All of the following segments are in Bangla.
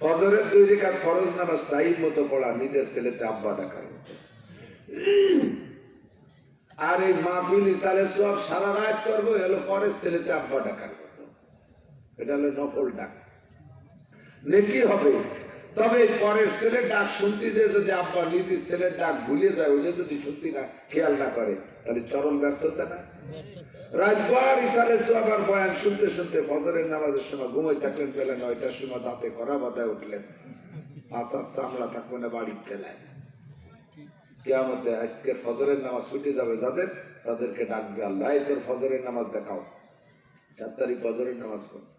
ফজরের দুই রেখা ফরজ নামাজ টাইম মতো পড়া, নিজের ছেলেতে আব্বা ডাকার মতো। আর এই মাহফিল ইসালে সব সারা রাত করব এলো পরের ছেলেতে আব্বা ডাকার মতো। এটা হলো নকল ডাক। নেকি হবে? তবে পরের ছেলের ডাক শুনতে যে যদি আব্বা নিজের ছেলের ডাক ভুলে যায় ওটা যদি শুনতে না খেয়াল না করে, তাহলে চরম ব্যর্থতা না। ফজরের আজকে ফজরের নামাজ যাবে যাদের, তাদেরকে ডাকবে আল্লাহ তোর ফজরের নামাজ দেখাও। চার তারিখ ফজরের নামাজ কর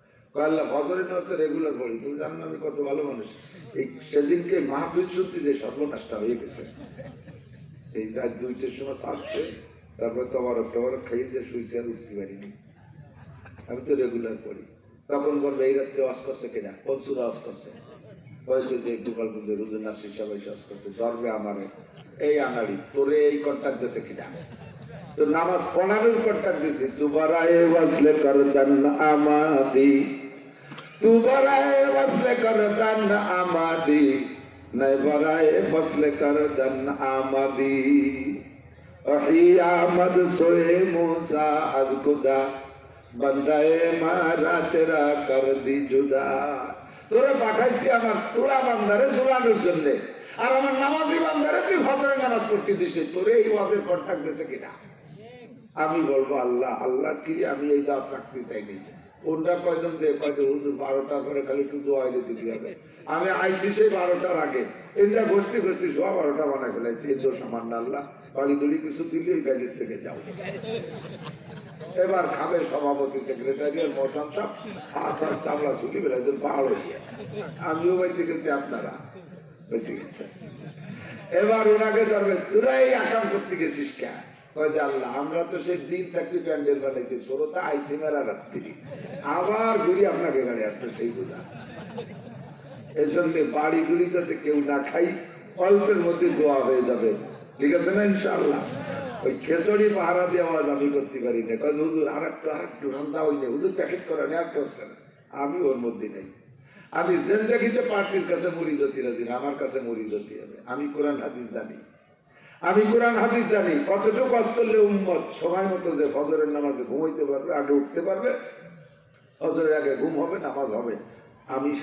রেগুলার পড়ি তুমি জানো আমি কত ভালো মানুষ। এই সেদিনকে মাহফিল শুনতে যে সর্বনাশটা হয়ে গেছে। এই রাত দুইটার সময় ছাড়ছে, তারপর তোমার যে শুয়েছে আর উঠতে পারিনি। আমি তো রেগুলার পড়ি। তখন বলবে, এই রাত্রে অস করছে কিনা? সুরা অস করছে। হয়তো যে সবাই করছে ধর্মে আমারে। এই আনাড়ি তোরে এই কন্ট্যাক্ট দিছে কিনা? তো নামাজ পড়ানোর পর তার দিছে, দুবারায় বাসলে করদান আমাদি, দুবারায় বাসলে আমাদি নয়বরায় ফসলে আমাদি সোয়ে মারা তেরা কর দি জুদা। তোরা পাঠাইছি আমার তোরা বান্দারে জোড়ানোর জন্যে, আর আমার নামাজি বান্দারে তুই ফজরের নামাজ পড়তে দিছে তোরে এই ওয়াজের পর থাকতেছে কিনা? আমি বলব আল্লাহ আল্লাহ কি আমি এই দাওয়াত রাখতে চাইনি কোনটা কয়জন যে কয়জন হুজুর বারোটার পরে খালি একটু দোয়া দিতে দিতে হবে। আমি আইসি সেই বারোটার আগে। এটা গোষ্ঠী গোষ্ঠী সোয়া বারোটা বানা ফেলাইছি। এই দোষ আমার আল্লাহ। বাড়ি দড়ি কিছু দিলে ওই ব্যাগেজ থেকে যাও। এবার খাবে সভাপতি সেক্রেটারি আর মশান সাহেব। হাস হাস চামড়া ছুটি বেড়াইছেন পাহাড় হইয়া আমিও বেঁচে গেছি, আপনারা বেঁচে গেছে এবার ওনাকে ধরবে, তোরা এই আকাম করতে গেছিস কেন? কয় যে আল্লাহ, আমরা তো সেই দিন থাকতে প্যান্ডেল বানাইছি ষোলোটা আইসি মেলা রাত্রি। আবার ঘুরি আপনাকে গাড়ি আসবে সেই বোঝা। এর সঙ্গে বাড়ি গুড়ি যাতে কেউ না খাই, অল্পের মধ্যে দোয়া হয়ে যাবে। ঠিক আছে না ইনশাআল্লাহ? ওই খেসড়ি পাহারা দিয়ে আওয়াজ আমি করতে পারি না। কারণ হুজুর আর একটু আর একটু রান্না হইলে হুজুর প্যাকেট করা নেই আর করছে না। আমি ওর মধ্যে নেই। আমি জেন্দাগিতে পার্টির কাছে মরিদ হতে রাজি আমার কাছে মরিদ হতে হবে। আমি কোরআন, হাদিস জানি। আমি কোরআন, হাদিস জানি কতটুকু কাজ করলে উম্মত সময় মতো যে ফজরের নামাজে ঘুমাইতে পারবে, আগে উঠতে পারবে। ফজরের আগে ঘুম হবে, নামাজ হবে। আমি